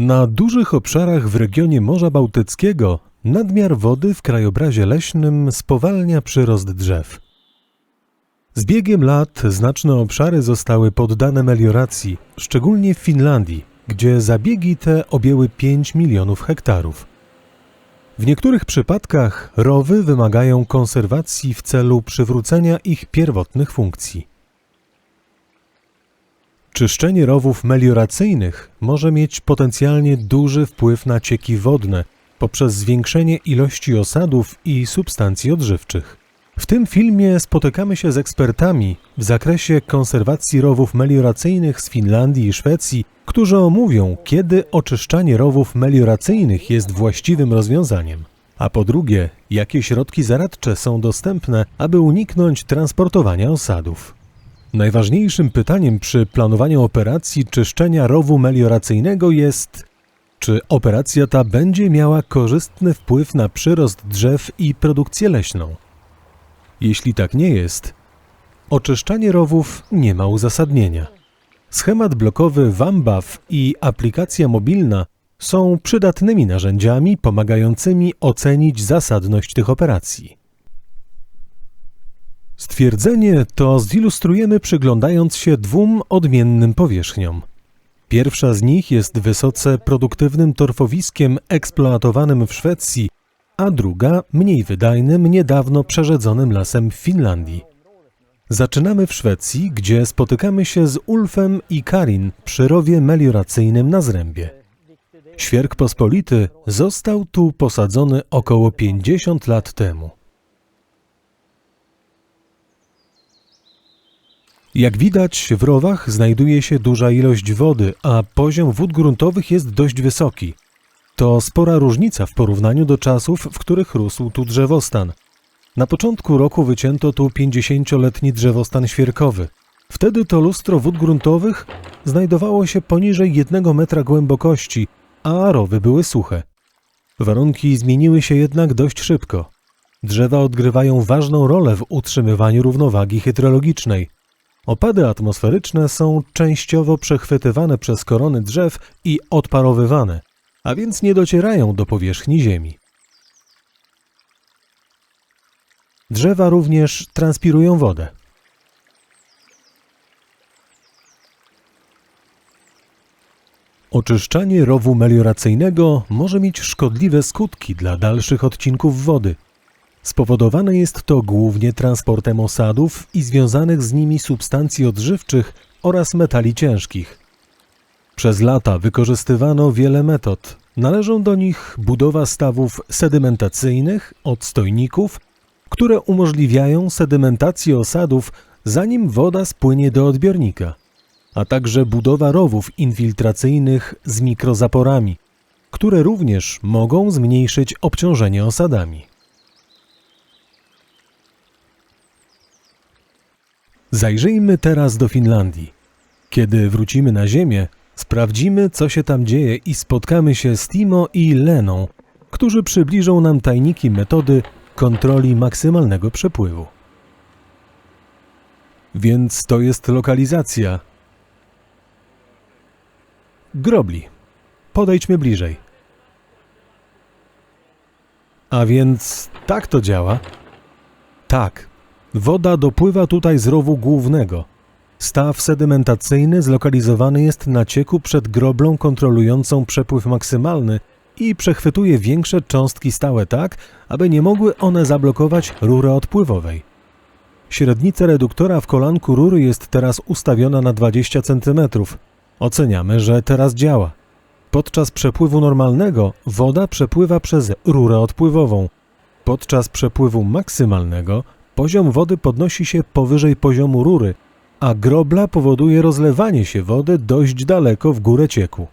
Na dużych obszarach w regionie Morza Bałtyckiego nadmiar wody w krajobrazie leśnym spowalnia przyrost drzew. Z biegiem lat znaczne obszary zostały poddane melioracji, szczególnie w Finlandii, gdzie zabiegi te objęły 5 milionów hektarów. W niektórych przypadkach rowy wymagają konserwacji w celu przywrócenia ich pierwotnych funkcji. Czyszczenie rowów melioracyjnych może mieć potencjalnie duży wpływ na cieki wodne poprzez zwiększenie ilości osadów i substancji odżywczych. W tym filmie spotykamy się z ekspertami w zakresie konserwacji rowów melioracyjnych z Finlandii i Szwecji, którzy omówią, kiedy oczyszczanie rowów melioracyjnych jest właściwym rozwiązaniem. A po drugie, jakie środki zaradcze są dostępne, aby uniknąć transportowania osadów. Najważniejszym pytaniem przy planowaniu operacji czyszczenia rowu melioracyjnego jest, czy operacja ta będzie miała korzystny wpływ na przyrost drzew i produkcję leśną. Jeśli tak nie jest, oczyszczanie rowów nie ma uzasadnienia. Schemat blokowy WAMBAF i aplikacja mobilna są przydatnymi narzędziami pomagającymi ocenić zasadność tych operacji. Stwierdzenie to zilustrujemy przyglądając się dwóm odmiennym powierzchniom. Pierwsza z nich jest wysoce produktywnym torfowiskiem eksploatowanym w Szwecji, a druga mniej wydajnym, niedawno przerzedzonym lasem w Finlandii. Zaczynamy w Szwecji, gdzie spotykamy się z Ulfem i Karin przy rowie melioracyjnym na Zrębie. Świerk pospolity został tu posadzony około 50 lat temu. Jak widać, w rowach znajduje się duża ilość wody, a poziom wód gruntowych jest dość wysoki. To spora różnica w porównaniu do czasów, w których rósł tu drzewostan. Na początku roku wycięto tu 50-letni drzewostan świerkowy. Wtedy to lustro wód gruntowych znajdowało się poniżej jednego metra głębokości, a rowy były suche. Warunki zmieniły się jednak dość szybko. Drzewa odgrywają ważną rolę w utrzymywaniu równowagi hydrologicznej. Opady atmosferyczne są częściowo przechwytywane przez korony drzew i odparowywane, a więc nie docierają do powierzchni Ziemi. Drzewa również transpirują wodę. Oczyszczanie rowu melioracyjnego może mieć szkodliwe skutki dla dalszych odcinków wody. Spowodowane jest to głównie transportem osadów i związanych z nimi substancji odżywczych oraz metali ciężkich. Przez lata wykorzystywano wiele metod. Należą do nich budowa stawów sedymentacyjnych, odstojników, które umożliwiają sedymentację osadów, zanim woda spłynie do odbiornika, a także budowa rowów infiltracyjnych z mikrozaporami, które również mogą zmniejszyć obciążenie osadami. Zajrzyjmy teraz do Finlandii. Kiedy wrócimy na Ziemię, sprawdzimy, co się tam dzieje i spotkamy się z Timo i Leną, którzy przybliżą nam tajniki metody kontroli maksymalnego przepływu. Więc to jest lokalizacja. Grobli. Podejdźmy bliżej. A więc tak to działa? Tak, Woda dopływa tutaj z rowu głównego. Staw sedymentacyjny zlokalizowany jest na cieku przed groblą kontrolującą przepływ maksymalny i przechwytuje większe cząstki stałe tak, aby nie mogły one zablokować rury odpływowej. Średnica reduktora w kolanku rury jest teraz ustawiona na 20 cm. Oceniamy, że teraz działa. Podczas przepływu normalnego woda przepływa przez rurę odpływową. Podczas przepływu maksymalnego poziom wody podnosi się powyżej poziomu rury, a grobla powoduje rozlewanie się wody dość daleko w górę cieku.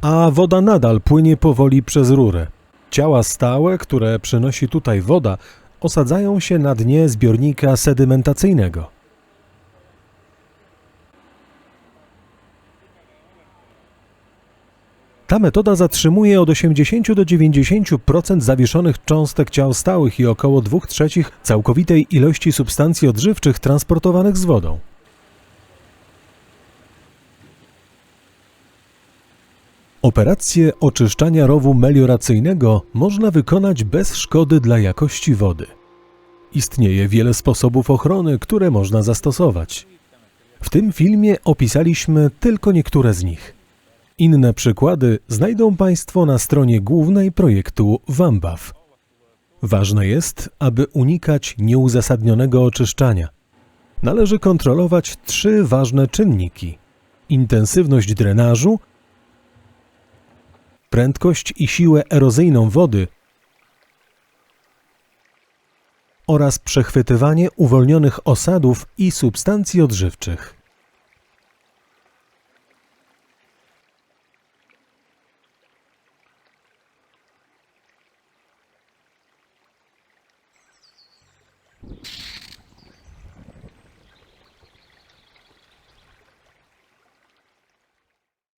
A woda nadal płynie powoli przez rurę. Ciała stałe, które przynosi tutaj woda, osadzają się na dnie zbiornika sedymentacyjnego. Ta metoda zatrzymuje od 80 do 90% zawieszonych cząstek ciał stałych i około 2 trzecich całkowitej ilości substancji odżywczych transportowanych z wodą. Operację oczyszczania rowu melioracyjnego można wykonać bez szkody dla jakości wody. Istnieje wiele sposobów ochrony, które można zastosować. W tym filmie opisaliśmy tylko niektóre z nich. Inne przykłady znajdą Państwo na stronie głównej projektu WAMBAW. Ważne jest, aby unikać nieuzasadnionego oczyszczania. Należy kontrolować trzy ważne czynniki: intensywność drenażu, prędkość i siłę erozyjną wody oraz przechwytywanie uwolnionych osadów i substancji odżywczych.